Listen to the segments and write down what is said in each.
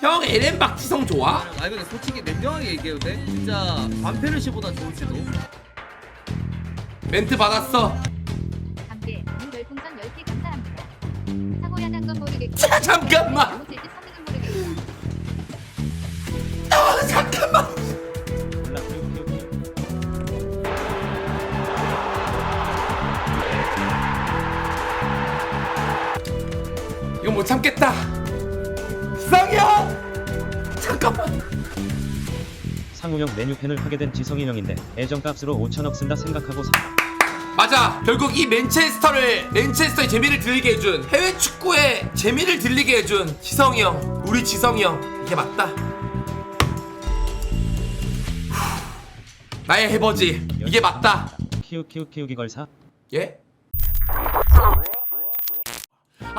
형 LM 박지성 좋아? 아니 근데 솔직히 냉정하게 얘기해도 돼? 진짜 반페르시보다 좋을지도 멘트 받았어. 함께 문 별풍선 10개 감사합니다. 사고 야단 건 모르겠고. 자, 잠깐만. 모르겠고. 아 잠깐만. 이거 못 참겠다. 지성이 형 잠깐만 상우형 메뉴팬을 하게 된 지성이 형인데 애정값으로 5천억 쓴다 생각하고 사. 맞아. 결국 이 맨체스터를 맨체스터의 재미를 들리게 해준 해외 축구의 재미를 들리게 해준 지성이 형 우리 지성이 형. 이게 맞다. 후, 나의 해버지. 이게 맞다. 키우 키우 키우기 걸사? 예?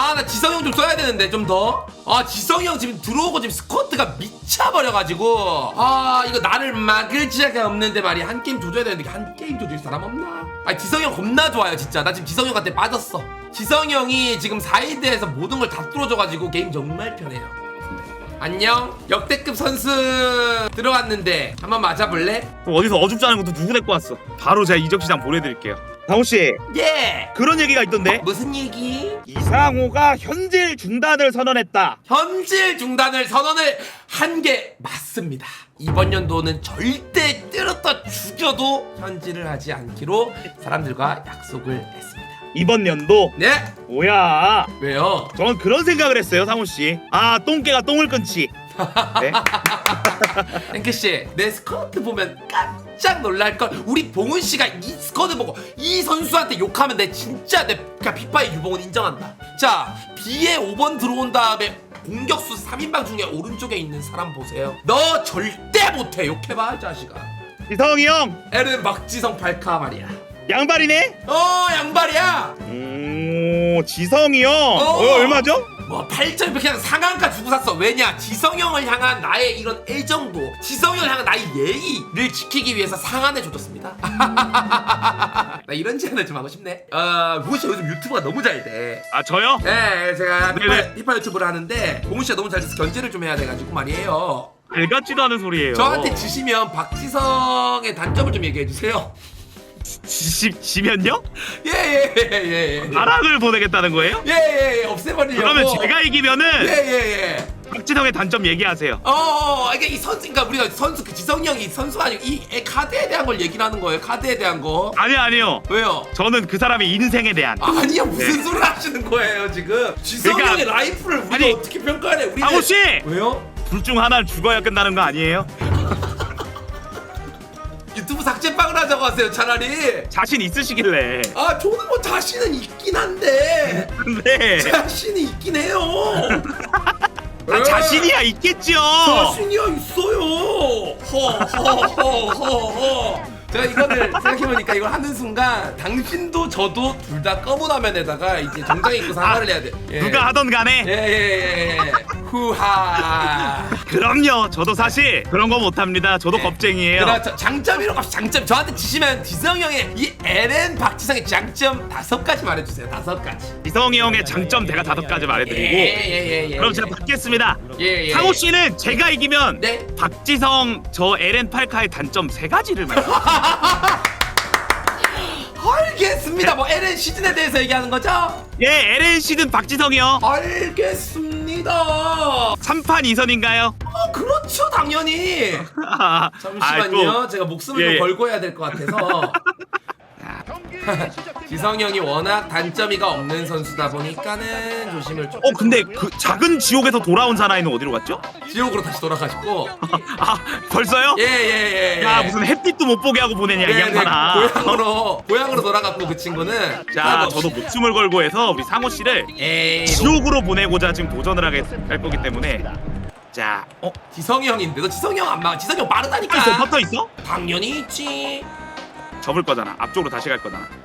아 나 지성이 형 좀 써야 되는데 좀 더. 아 지성이 형 지금 들어오고 지금 스쿼트가 미쳐버려가지고 아 이거 나를 막을 지자가 없는데 말이야 한 게임 조져야 되는데 한 게임 조질 사람 없나? 아 지성이 형 겁나 좋아요 진짜 나 지금 지성이 형한테 빠졌어. 지성이 형이 지금 사이드에서 모든 걸 다 뚫어줘가지고 게임 정말 편해요. 안녕 역대급 선수 들어왔는데 한번 맞아볼래? 어디서 어줍지 않은 것도 누구 데리고 왔어? 바로 제가 이적 시장 보내드릴게요. 상호 씨 예 그런 얘기가 있던데 무슨 얘기? 이상호가 현질 중단을 선언했다. 현질 중단을 선언을 한 게 맞습니다. 이번 연도는 절대 때렸다 죽여도 현질을 하지 않기로 사람들과 약속을 했습니다. 이번 연도 네? 뭐야? 왜요? 저는 그런 생각을 했어요, 상호 씨. 아 똥개가 똥을 끊지. 네? 땡크 씨, 내 스커트 보면 깜 짝 놀랄 걸. 우리 봉은 씨가 이 스커트 보고 이 선수한테 욕하면 내 진짜 내 그냥 빅바의 유봉은 인정한다. 자, B에 5번 들어온 다음에 공격수 3인방 중에 오른쪽에 있는 사람 보세요. 너 절대 못해. 욕해봐, 이 자식아. 이성이 형 에른 박지성 발카 말이야. 양발이네. 어 양발이야. 오 지성이 형. 어. 어, 얼마죠? 뭐 8점 그냥 상한가 주고 샀어. 왜냐? 지성형을 향한 나의 이런 애정도, 지성형을 향한 나의 예의를 지키기 위해서 상한해 줘줬습니다. 나 이런 제안을 좀 하고 싶네. 어, 씨 요즘 유튜브가 너무 잘 돼. 아 저요? 네, 제가 네네. 피파 유튜브를 하는데 씨가 너무 잘 돼서 견제를 좀 해야 돼가지고 말이에요. 알 같지도 않은 소리예요. 저한테 지시면 박지성의 단점을 좀 얘기해 주세요. 지, 지 면요? 예예예 예. 예. 나락을 보내겠다는 거예요? 예예예 없애버리려고. 그러면 제가 이기면은 예예예. 박지성의 단점 얘기하세요. 어, 어, 이게 이 선수, 그러니까 우리가 선수 그 지성이 형이 선수가 아니고 이 애 카드에 대한 걸 얘기를 하는 거예요. 카드에 대한 거. 아니요 아니요. 왜요? 저는 그 사람의 인생에 대한. 아니요 무슨 네. 소리 하시는 거예요 지금? 지성이 그러니까- 형의 라이프를 우리가 아니, 어떻게 평가해? 우리 상호 씨! 왜요? 둘 중 하나를 죽어야 끝나는 거 아니에요? 유튜브 삭제빵을 하자고 하세요 차라리. 자신 있으시길래. 아 저는 뭐 자신은 있긴 한데 근데 자신이 있긴 해요. 아, 자신이야 있겠죠. 자신이야 있어요. 허허허허허. 제가 이거를 생각해보니까 이걸 하는 순간 당신도 저도 둘 다 검은 화면에다가 이제 정장 입고 사과를 해야 돼. 예. 누가 하던 간에 예예예. 예, 예. 후하. 그럼요. 저도 사실 그런 거 못합니다. 저도 예. 겁쟁이에요. 그렇죠. 장점이라고 합시다. 장점. 저한테 지시면 지성 형의 이 LN 박지성의 장점 다섯 가지 말해주세요. 다섯 가지. 이성이 형의 장점 제가 다섯 가지 말해드리고 예예예. 그럼 제가 받겠습니다. 예, 예. 상호 씨는 제가 이기면 네. 박지성 저 LN 팔카의 단점 세 가지를 말씀. 알겠습니다. 뭐 LN 시즌에 대해서 얘기하는 거죠? 예, LN 씨는 박지성이요. 알겠습니다. 3판 2선인가요? 어, 그렇죠, 당연히. 아, 잠시만요. 제가 목숨을 예, 좀 예. 걸고 해야 될 것 같아서. 지성이 형이 워낙 단점이가 없는 선수다 보니까는 조심을 좀. 어 근데 그 작은 지옥에서 돌아온 사나이는 어디로 갔죠? 지옥으로 다시 돌아가시고. 아 벌써요? 예예예. 예, 야 무슨 햇빛도 못 보게 하고 보내냐 이 네, 네, 양반아. 고향으로 고향으로 돌아갔고 그 친구는. 자 뭐, 저도 목숨을 걸고 해서 우리 상호 씨를 에이. 지옥으로 보내고자 지금 도전을 하게 할 거기 때문에 자 어? 지성이 형인데 너 지성이 형 안 막. 지성이 형 빠르다니까. 있어 버터 있어? 당연히 있지. 접을 거잖아 앞쪽으로 다시 갈 거잖아 어.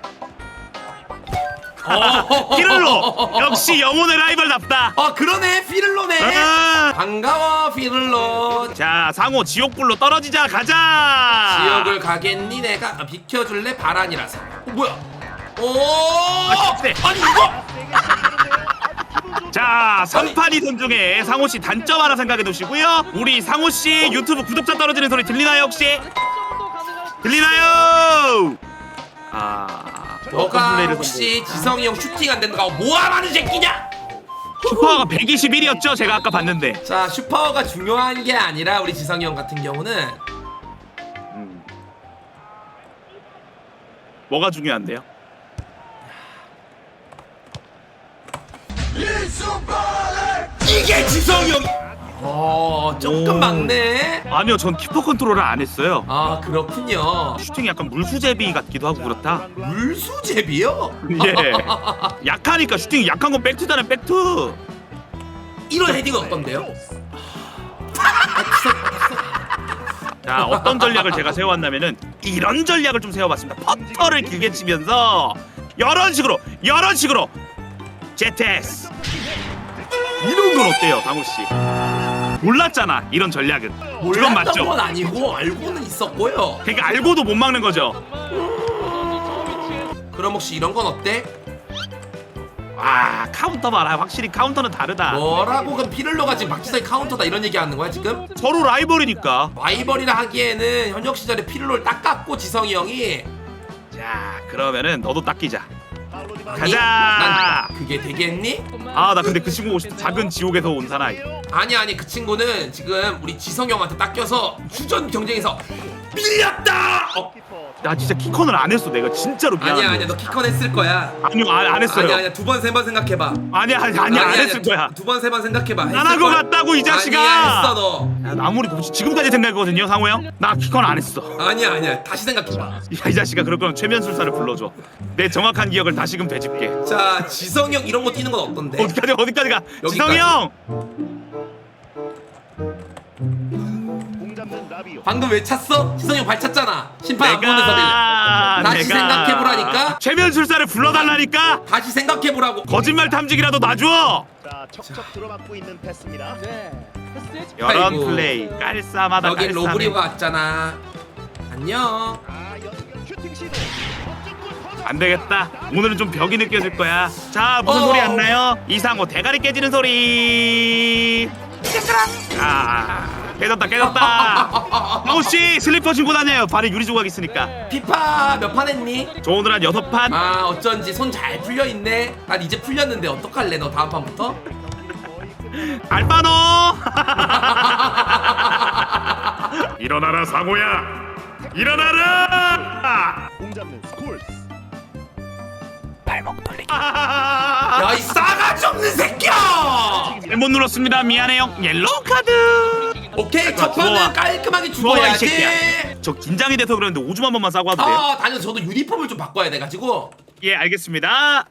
피를로. 역시 영혼의 라이벌답다. 아 그러네. 피를로네. 아, 반가워 피를로. 자 상호 지옥불로 떨어지자 가자. 지옥을 가겠니 내가? 아, 비켜줄래? 바란이라서. 어, 뭐야? 오! 아, 네. 아니 이거? 자, 3판 2선 중에 상호 씨 단점 하나 생각해 두시고요. 우리 상호 씨 유튜브 구독자 떨어지는 소리 들리나요 혹시? 들리나요? 아, 너가 플레이를 혹시 지성이 형 슈팅 안 된다고 모함하는 새끼냐? 슈퍼가 121이었죠? 제가 아까 봤는데. 자 슈퍼가 중요한 게 아니라 우리 지성이 형 같은 경우는 음. 뭐가 중요한데요? 이게 지성이 형. 어 조금 오. 막네. 아니요, 전 키퍼 컨트롤을 안 했어요. 아 그렇군요. 슈팅이 약간 물수제비 같기도 하고 그렇다. 물수제비요? 예. 약하니까 슈팅이 약한 건 백투잖아요, 백투. 이런 헤딩은 어떤데요? 자, 어떤 전략을 제가 세워왔냐면은 이런 전략을 좀 세워봤습니다. 퍼터를 길게 치면서 이런 식으로, 이런 식으로 제테스. 이런 건 어때요, 강호 씨? 몰랐잖아, 이런 전략은. 그건 몰랐던 맞죠? 건 아니고 알고는 있었고요. 그러니까 알고도 못 막는 거죠. 그럼 혹시 이런 건 어때? 아, 카운터 봐라. 확실히 카운터는 다르다. 뭐라고 그럼 피를로가 지금 박지성이 카운터다 이런 얘기 하는 거야 지금? 서로 라이벌이니까. 라이벌이라 하기에는 현역 시절에 피를로를 딱 깎고 지성이 형이 자, 그러면은 너도 닦이자. 가자. 난 그게 되겠니? 아, 나 근데 그 친구. 작은 지옥에서 온 사나이. 아니 아니 그 친구는 지금 우리 지성 형한테 닦여서 주전 경쟁에서 밀렸다. 어, 나 진짜 키컨을 안 했어. 내가 진짜로 미안해. 아니야 아니야 너 키컨 했을 거야. 아니요, 안, 안 했어요. 아니야 아니야 두 번 세 번 생각해 봐. 아니야, 아니, 아니, 안 했을 거야. 두 번 세 번 생각해 봐. 안한거 했을걸? 같다고 이 자식아. 아니야 했어 너. 야, 아무리 보지 지금까지 생각했거든요, 상호 형. 나 키컨 안 했어. 아니야 아니야 다시 생각해 봐. 야, 이 자식아 그럴 거면 최면술사를 불러줘. 내 정확한 기억을 다시금 되짚게. 자 지성 형 이런 거 뛰는 건 어떤데? 어디까지 어디까지 가? 여기까지. 지성이 형. 방금 왜 찼어? 지성 형발 찼잖아. 심판 안 보는 소리. 내가 다시 생각해보라니까? 최면술사를 불러달라니까. 다시 생각해보라고. 거짓말 탐지기라도 놔줘. 자, 척척 들어맞고 있는 패스입니다. 네. 패스 이런 아이고. 플레이 깔쌈하다 여기 깔쌈해. 로브리가 왔잖아. 안녕. 아, 연결 슈팅 시도. 멋진 골 터져. 안 되겠다. 오늘은 좀 벽이 느껴질 거야. 자 무슨 어. 소리 안 나요? 이상호 대가리 깨지는 소리. 아 깨졌다 깨졌다. 씨 슬리퍼 신고 다녀요. 발에 유리 조각 있으니까. 피파 몇 판 했니? 저 오늘 한 여섯 판. 아 어쩐지 손 잘 풀려 있네. 난 이제 풀렸는데 어떡할래 너 다음 판부터? 알바노. 일어나라 상호야. 일어나라. 공 잡는 스콜스. 야이 싸가지 없는 새끼야! 잘못 눌렀습니다. 미안해요. 옐로우 카드. 오케이 첫 주워와. 판은 깔끔하게 이 죽어야지. 저 긴장이 돼서 그러는데 오줌 한 번만 싸고 와도 돼요? 아 당연 저도 유니폼을 좀 바꿔야 돼 가지고. 예 알겠습니다.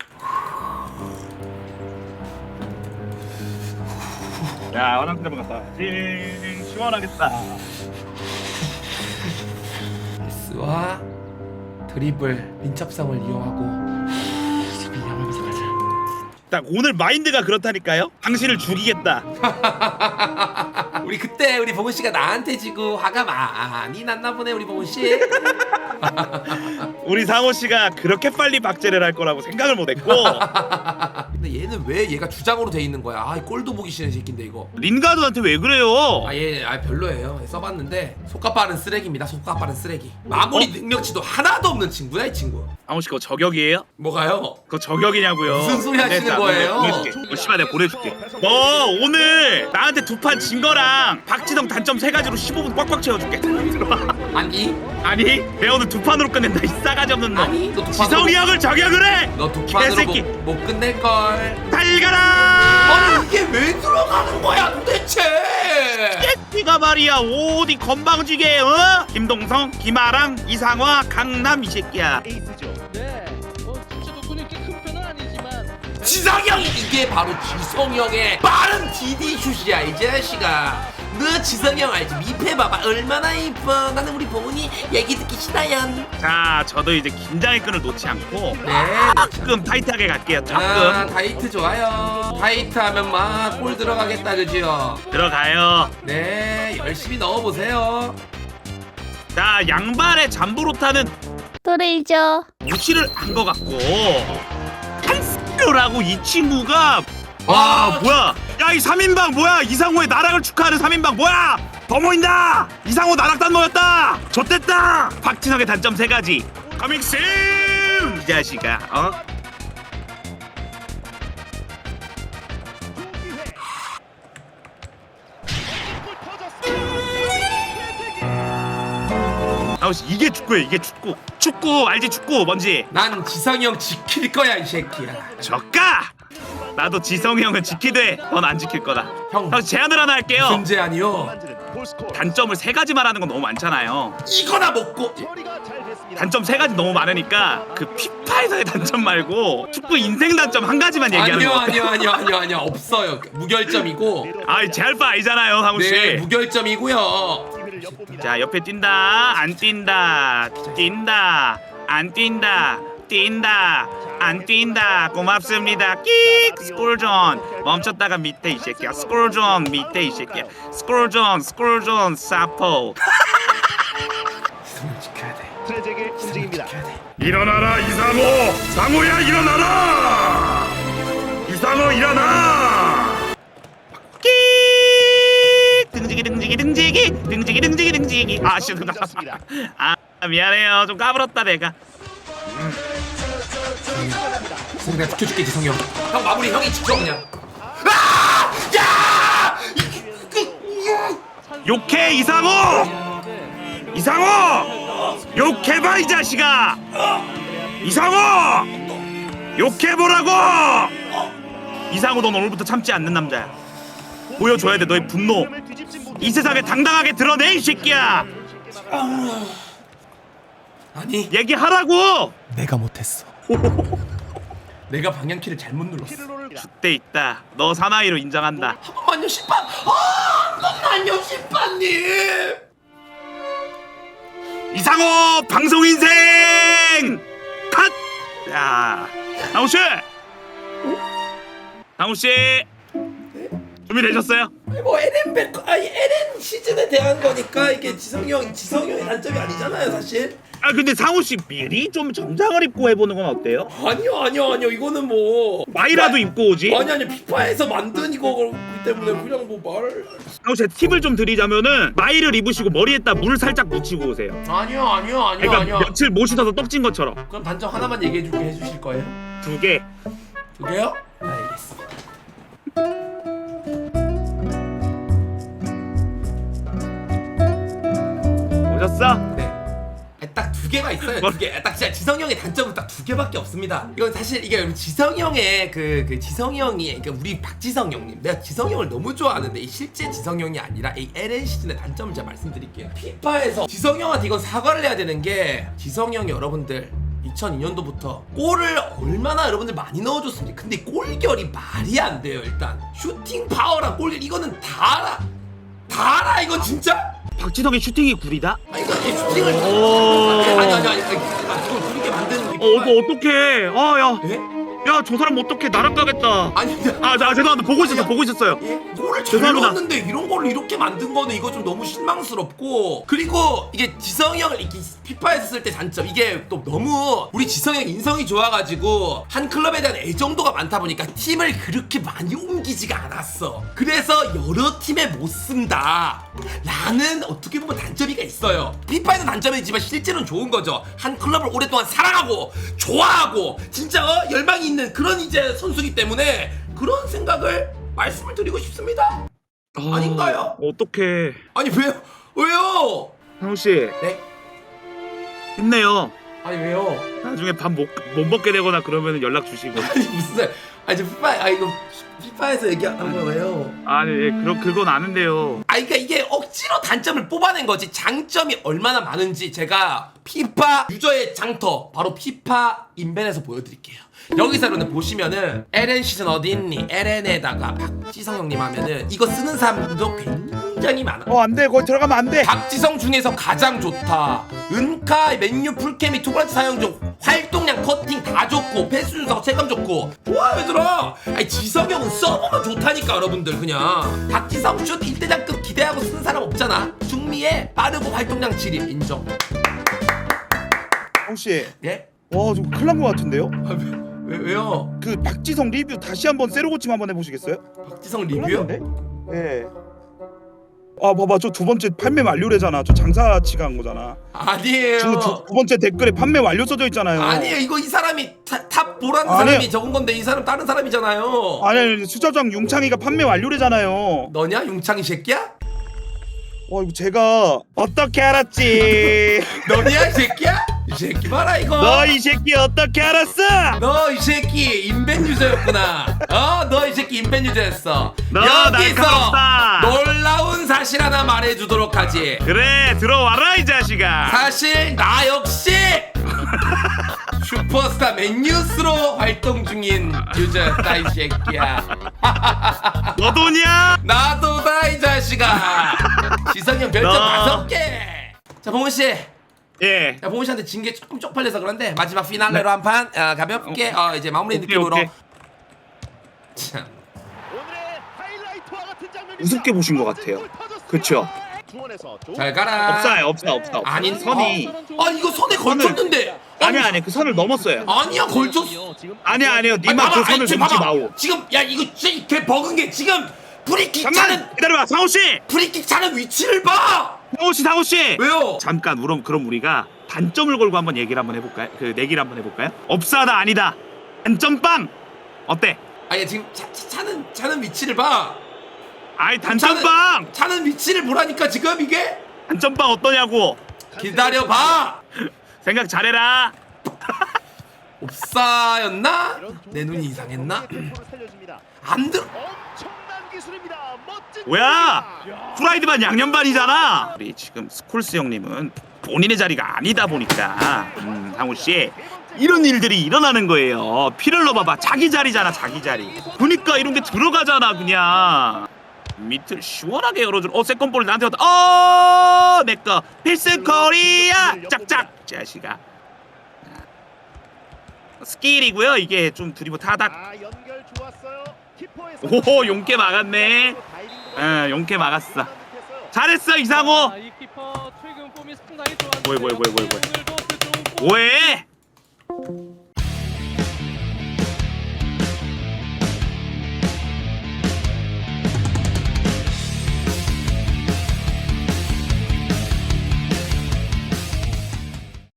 야 화장실 한번 갔다 와야지 시원하겠다. 스와 드리블 민첩성을 이용하고 수비하면서 가자. 딱 오늘 마인드가 그렇다니까요. 당신을 죽이겠다. 우리 그때 우리 봉은 씨가 나한테 지고 화가 많이 났나 보네 우리 봉은 씨. 우리 상호 씨가 그렇게 빨리 박제를 할 거라고 생각을 못했고 근데 얘는 왜 얘가 주장으로 돼 있는 거야? 아, 이 꼴도 보기 싫은 새끼인데 이거. 린가드한테 왜 그래요? 아, 얘, 아 별로예요. 써봤는데 속가 빠른 쓰레기입니다. 속가 빠른 쓰레기. 마무리 능력치도 하나도 없는 친구야 이 친구. 상호 씨 그거 저격이에요? 뭐가요? 그거 저격이냐고요? 무슨 소리 하시는 자, 거예요? 보내줄게. 어, 씨발 내가 보내줄게. 너 오늘 나한테 두 판 진 거랑 박지성 단점 세 가지로 15분 꽉꽉 채워줄게. 들어와. 아니, 아니 내가 오늘 두 판으로 끝낸다 이 싸가지 없는 놈. 아니, 너두 지성이 판으로 형을 저격을 해. 너 두 판으로 개새끼. 못, 못 끝낼 걸. 달가라. 아니 이게 왜 들어가는 거야 도대체? 새끼가 말이야 어디 건방지게 어? 김동성, 김아랑, 이상화, 강남 이 새끼야. 에이스죠. 네. 어, 진짜 덕분에 이렇게 큰 편은 아니지만 지성이 형이 이게 바로 지성이 형의 빠른 DD 슛이야 이 자식아. 너 지성이 형 알지? 미패 봐봐 얼마나 이뻐. 나는 우리 봉은이 얘기 듣기 싫어요. 자 저도 이제 긴장의 끈을 놓지 않고 네. 조금 타이트하게 갈게요. 조금 아 다이트 좋아요 다이트 하면 막 골 들어가겠다 그지요 들어가요. 네 열심히 넣어보세요 자 양발의 잠브로타는 또래이죠. 무시를 한 것 같고 한스라고 이 친구가 와 뭐야 야 이 3인방 뭐야? 이상호의 나락을 축하하는 3인방 뭐야? 더 모인다! 이상호 나락단 모였다! 좆됐다! 박진혁의 단점 세 가지. 커밍슨 이 자식아 어? 아우씨 이게 축구야 이게 축구. 축구 알지? 축구 뭔지? 난 지성이 형 지킬 거야 이 새끼야. 저까 나도 지성이 형은 지키되 넌 안 지킬 거다 형. 형 제안을 하나 할게요 존재 아니요. 단점을 세 가지 말하는 건 너무 많잖아요 이거나 먹고. 단점 세 가지 너무 많으니까 그 피파에서의 단점 말고 축구 인생 단점 한 가지만 얘기하는 아니요 거 아니요 아니요 아니요 아니요 없어요 무결점이고 아 제할 바 아니잖아요 상우 씨. 네 무결점이고요. 자 옆에 뛴다 안 뛴다 뛴다 안 뛴다 뛴다. 안 뛴다. 고맙습니다. 끽! 스콜존 멈췄다가 밑에 이 새끼야. 스콜존 밑에 이 새끼야. 스콜존 스콜존 사포. 지성이 형 지켜야 돼. 트레제게 움직입니다. 일어나라 이상호. 상호야 일어나라. 이상호 일어나. 끽! 등지기 등지기 등지기. 등지기 등지기 등지기. 아 씨, 좋습니다. 아 미안해요. 좀 까불었다 내가 지성 내가 지켜줄게 지성이 형 형 마무리 형이 지켜 그냥. 아! 야! 욕해 이상호! 이상호! 욕해봐 이 자식아! 이상호! 욕해보라고! 이상호 넌 오늘부터 참지 않는 남자야. 보여줘야 돼 너의 분노. 이 세상에 당당하게 드러내 이 새끼야! 아니. 얘기하라고! 내가 못했어 내가 방향키를 잘못 눌렀어. 때 있다. 너 사나이로 인정한다. 한 번만요 심판 아! 한 번만요 심판님! 이상호 방송 인생! 컷! 야, 강우 씨, 강우 씨, 준비되셨어요? 아니 뭐 LN 백 아니 LN 시즌에 대한 거니까 이게 지성이 형 지성이 형의 단점이 아니잖아요 사실 아 근데 상우 씨 미리 좀 정장을 입고 해보는 건 어때요? 아니요 아니요 아니요 이거는 뭐 마이라도 입고 오지. 아니 아니 피파에서 만든 이거기 때문에 그냥 뭐 말을 상우 씨 팁을 좀 드리자면은 마이를 입으시고 머리에다 물 살짝 묻히고 오세요. 아니요 아니요 아니요 그러니까 아니요 며칠 못 씻어서 떡진 것처럼 그럼 단점 하나만 얘기해 주게 해주실 거예요? 두 개. 두 개요? 알겠습니다 오셨어? 개가 있어요. 두 개. 딱 진짜 지성이 형의 단점은 딱 두 개밖에 없습니다. 이건 사실 이게 여러분 지성이 형의 그, 그 지성이 형이 그러니까 우리 박지성 형님 내가 지성이 형을 너무 좋아하는데 이 실제 지성이 형이 아니라 이 LN 시즌의 단점을 제가 말씀드릴게요. 피파에서 지성이 형한테 이건 사과를 해야 되는 게 지성이 형이 여러분들 2002년도부터 골을 얼마나 여러분들 많이 넣어줬습니까? 근데 골결이 말이 안 돼요 일단 슈팅 파워랑 골결 이거는 다 알아 다 알아 이건 진짜 박지성의 슈팅이 구리다? 아니 이거 이 슈팅을 오. 아니 아니 아니 아니 아, 그걸 그렇게 만드는 게 어, 너 어떡해. 아, 야. 예? 야, 저 사람 어떡해. 나락 가겠다. 아니 아, 나 죄송합니다. 보고 있었어. 보고 있었어요. 예? 골을 잘 죄송합니다. 넣었는데 이런 걸로 이렇게 만든 거는 이거 좀 너무 실망스럽고 그리고 이게 지성이 형을 이렇게 피파에서 쓸 때 단점 이게 또 너무 우리 지성이 형 인성이 좋아가지고 한 클럽에 대한 애정도가 많다 보니까 팀을 그렇게 많이 옮기지가 않았어 그래서 여러 팀에 못 쓴다 라는 어떻게 보면 단점이가 있어요 피파에는 단점이지만 실제로는 좋은 거죠 한 클럽을 오랫동안 사랑하고 좋아하고 진짜 어? 열망이 있는 그런 이제 선수기 때문에 그런 생각을 말씀을 드리고 싶습니다 아닌가요? 어떡해. 아니 왜요? 왜요? 상우 씨, 네? 힘내요. 아니 왜요? 나중에 밥 못 못 먹게 되거나 그러면 연락 주시고. 아니 무슨 아니 저 피파 아 이거 피파에서 얘기하는 거 왜요? 아니, 예, 그럼 그건 아는데요. 아 그러니까 이게 억지로 단점을 뽑아낸 거지 장점이 얼마나 많은지 제가 피파 유저의 장터 바로 피파 인벤에서 보여드릴게요. 여기서는 보시면은 LN 시즌 어디 있니? LN에다가 박지성 형님 하면은 이거 쓰는 사람도 굉장히 많아. 어, 안 돼. 거기 들어가면 안 돼. 박지성 중에서 가장 좋다. 은카, 맨유, 풀케미, 투브란트 사용 중 활동량, 커팅 다 좋고 패스 준석 체감 좋고 좋아 얘들아. 아니 지성 형은 써보면 좋다니까 여러분들 그냥. 박지성 슛 1대장급 기대하고 쓰는 사람 없잖아. 중미에 빠르고 활동량 질입 인정. 혹시 예? 와좀 큰일 난것 같은데요? 아, 왜, 왜, 왜요? 그 박지성 리뷰 다시 한번 세로 고침 한번 해보시겠어요? 박지성 리뷰요? 예. 아 봐봐 저 두 번째 판매 완료래잖아. 저 장사치가 한 거잖아. 아니에요. 두, 두, 두 번째 댓글에 판매 완료 써져 있잖아요. 아니에요. 이거 이 사람이 타, 탑 보라는 아니에요. 사람이 적은 건데 이 사람 다른 사람이잖아요. 아니 수저장 융창이가 판매 완료래잖아요. 너냐 용창이 새끼야? 와 이거 제가 어떻게 알았지? 너냐 이 새끼야? 이 새끼 봐라 이거. 너 이 새끼 어떻게 알았어? 너이 새끼 인벤 유저였구나. 어, 너 이 새끼 인벤 유저였어. 너 여기서 날카롭다. 놀라운 사실 하나 말해주도록 하지. 그래 들어와라 이 자식아. 사실 나 역시 슈퍼스타 맨유스로 활동 중인 유저였다 이 새끼야. 너도냐? 나도다 이 자식아. 지성형 별점 너. 다섯 개. 자 봉훈 씨. 예. 자, 봉훈 씨한테 진 게 조금 쪽팔려서 그런데 마지막 피날레로 한 판 가볍게 어, 이제 마무리 오케이, 느낌으로. 오케이. 참. 우습게 보신 것 같아요. 그쵸? 잘 가라. 없어요 없어 없어. 없어. 아닌 선이 아 이거 선에 걸쳤는데. 아니 아니 그 선을 넘었어요. 아니야 걸쳤어. 아니요 아니, 니마 봐봐, 그 아니, 선을 지금 넘지 봐봐. 마오. 지금 야 이거 진짜 개 버근 게 지금 프리킥 차는 기다려봐 상호 씨. 프리킥 차는 위치를 봐. 상호 씨 상호 씨. 왜요? 잠깐 그럼 그럼 우리가 단점을 걸고 한번 얘기를 한번 해볼까요? 그 내기를 한번 해볼까요? 없사다 아니다. 단점빵 어때? 아니 지금 차, 차, 차는 차는 위치를 봐. 아이 단점빵 차는 위치를 보라니까 지금 이게 단점빵 어떠냐고 기다려 봐. 생각 잘해라. 옵사였나? 내 눈이 이상했나? 살려줍니다. 안 들. 엄청난 기술입니다. 멋진 뭐야? 골입니다. 프라이드 반 양념 반이잖아. 우리 지금 스콜스 형님은 본인의 자리가 아니다 보니까 음, 상우 씨 이런 일들이 일어나는 거예요. 피를 넣어봐봐. 자기 자리잖아, 자기 자리. 그러니까 이런 게 들어가잖아, 그냥. 밑을 시원하게 열어줘. 어, 세컨볼 나한테 왔다. 어, 내꺼. 필승 코리아. 짝짝. 자식아. 스킬이고요. 이게 좀 드리블 타닥. 아 연결 좋았어요. 키퍼에서 오, 용케 막았네. 예, 용케 막았어. 잘했어, 이상호. 뭐야, 뭐야, 뭐야. 오늘도 그 좋은 폼 뭐해?